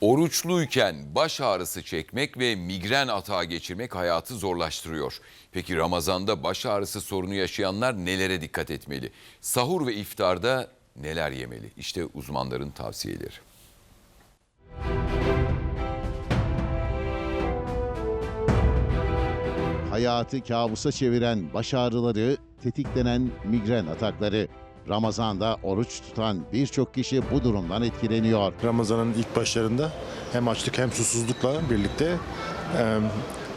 Oruçluyken baş ağrısı çekmek ve migren atağı geçirmek hayatı zorlaştırıyor. Peki Ramazan'da baş ağrısı sorunu yaşayanlar nelere dikkat etmeli? Sahur ve iftarda neler yemeli? İşte uzmanların tavsiyeleri. hayatı kabusa çeviren baş ağrıları, tetiklenen migren atakları. Ramazan'da oruç tutan birçok kişi bu durumdan etkileniyor. Ramazan'ın ilk başlarında hem açlık hem susuzlukla birlikte e,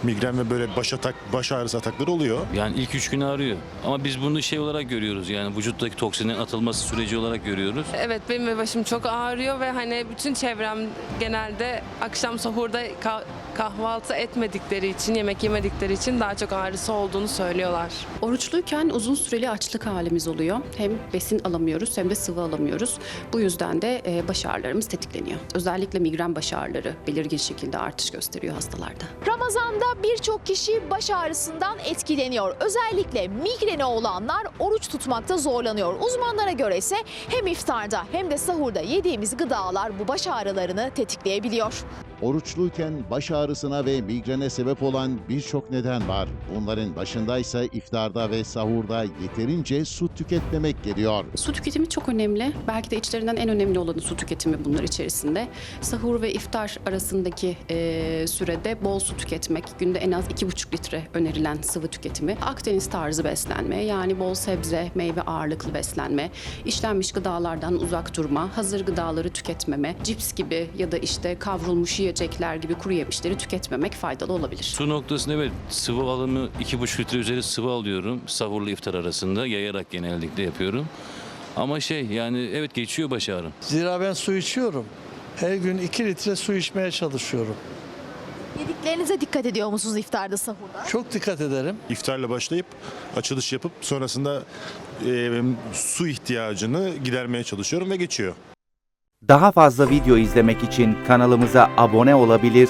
migren ve böyle baş atak, baş ağrısı atakları oluyor. Yani ilk üç gün ağrıyor. Ama biz bunu şey olarak görüyoruz yani vücuttaki toksinin atılması süreci olarak görüyoruz. Evet benim de başım çok ağrıyor ve hani bütün çevrem genelde akşam sahurda ka- kahvaltı etmedikleri için, yemek yemedikleri için daha çok ağrısı olduğunu söylüyorlar. Oruçluyken uzun süreli açlık halimiz oluyor. Hem besin alamıyoruz hem de sıvı alamıyoruz. Bu yüzden de e, baş ağrılarımız tetikleniyor. Özellikle migren baş ağrıları belirgin şekilde artış gösteriyor hastalarda. Ramazan'da birçok kişi baş ağrısından etkileniyor. Özellikle migreni olanlar oruç tutmakta zorlanıyor. Uzmanlara göre ise hem iftarda hem de sahurda yediğimiz gıdalar bu baş ağrılarını tetikleyebiliyor. Oruçluyken baş ağrısına ve migrene sebep olan birçok neden var. Bunların başındaysa iftarda ve sahurda yeterince su tüketmemek geliyor. Su tüketimi çok önemli. Belki de içlerinden en önemli olanı su tüketimi bunlar içerisinde. Sahur ve iftar arasındaki e, sürede bol su tüketmek, günde en az 2,5 litre önerilen sıvı tüketimi. Akdeniz tarzı beslenme, yani bol sebze, meyve ağırlıklı beslenme, işlenmiş gıdalardan uzak durma, hazır gıdaları tüketmeme, cips gibi ya da işte kavrulmuş yiyecekler gibi kuru yemişleri tüketmemek faydalı olabilir. Su noktasında evet sıvı alımı 2,5 litre üzeri sıvı alıyorum sahurla iftar arasında yayarak genellikle yapıyorum. Ama şey yani evet geçiyor baş ağrım. Zira ben su içiyorum. Her gün 2 litre su içmeye çalışıyorum. Yediklerinize dikkat ediyor musunuz iftarda sahurda? Çok dikkat ederim. İftarla başlayıp açılış yapıp sonrasında e, su ihtiyacını gidermeye çalışıyorum ve geçiyor. Daha fazla video izlemek için kanalımıza abone olabilir,